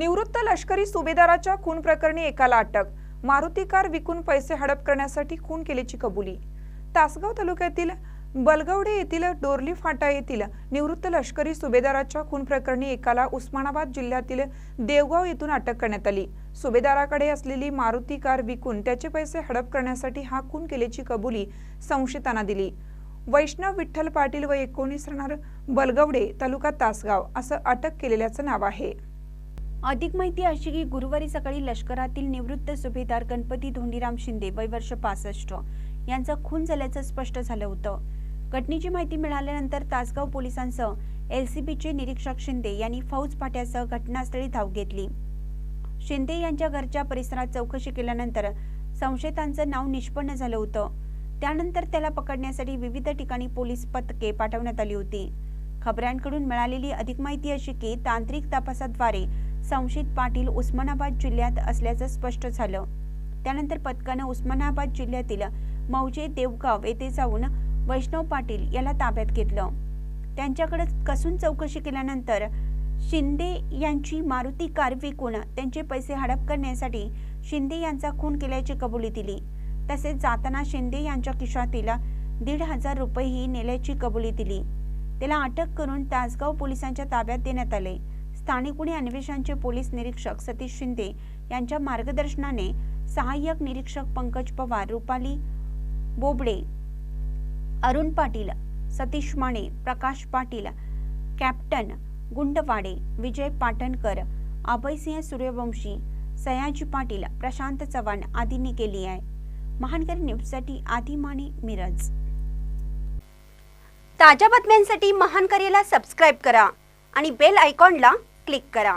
निवृत्त लष्करी सुभेदाराच्या खून प्रकरणी एकाला अटक. मारुती कार विकून पैसे हडप करण्यासाठी खून केल्याची कबुली. तासगाव तालुक्यातील बलगवडे येथील डोरली फाटा येथील निवृत्त लष्करी सुभेदाराच्या खून प्रकरणी एकाला उस्मानाबाद जिल्ह्यातील देवगाव येथून अटक करण्यात आली. सुभेदाराकडे असलेली मारुती कार विकून त्याचे पैसे हडप करण्यासाठी हा खून केल्याची कबुली संशयितांना दिली. वैष्णव विठ्ठल पाटील व एकोणीस राहणार बलगवडे तालुका तासगाव असं अटक केलेल्याचं नाव आहे. अधिक माहिती अशी की गुरुवारी सकाळी लष्करातील निवृत्त सुभेदार गणपती धोंडीराम शिंदे वय वर्ष पासष्ट यांचा खून झाल्याचं स्पष्ट झालं होतं. घटनेची माहिती मिळाल्यानंतर तासगाव पोलिसांसह एलसीबीचे निरीक्षक शिंदे यांनी फौज फाट्यासह घटनास्थळी धाव घेतली. शिंदे यांच्या घरच्या परिसरात चौकशी केल्यानंतर संशयितांचं नाव निष्पन्न झालं होतं. त्यानंतर त्याला पकडण्यासाठी विविध ठिकाणी पोलीस पथके पाठवण्यात आली होती. खबऱ्यांकडून मिळालेली अधिक माहिती अशी की तांत्रिक तपासाद्वारे संशयित पाटील उस्मानाबाद जिल्ह्यात असल्याचं स्पष्ट झालं. त्यानंतर पथकानं उस्मानाबाद जिल्ह्यातील मौजे देवगाव येथे जाऊन वैष्णव पाटील याला ताब्यात घेतलं. त्यांच्याकडे कसून चौकशी केल्यानंतर शिंदे यांची मारुती कार विकून त्यांचे पैसे हडप करण्यासाठी शिंदे यांचा खून केल्याची कबुली दिली. तसेच जाताना शिंदे यांच्या खिशातील दीड हजार रुपयेही नेल्याची कबुली दिली. त्याला अटक करून तासगाव पोलिसांच्या ताब्यात देण्यात आले. स्थानिक गुन्हे अन्वेषणचे पोलीस निरीक्षक सतीश शिंदे यांच्या मार्गदर्शनाने सहाय्यक निरीक्षक पंकज पवार रुपाली बोबडे अरुण पाटील सतीश माने प्रकाश पाटील कॅप्टन गुंडवाडे विजय पाटणकर अभयसिंह सूर्यवंशी सयाजी पाटील प्रशांत चव्हाण आदींनी केली आहे. महानगर न्यूजसाठी आदी माने मिरज. ताज्या बातम्यांसाठी महानकरीला सबस्क्राईब करा आणि बेल आयकॉनला क्लिक करा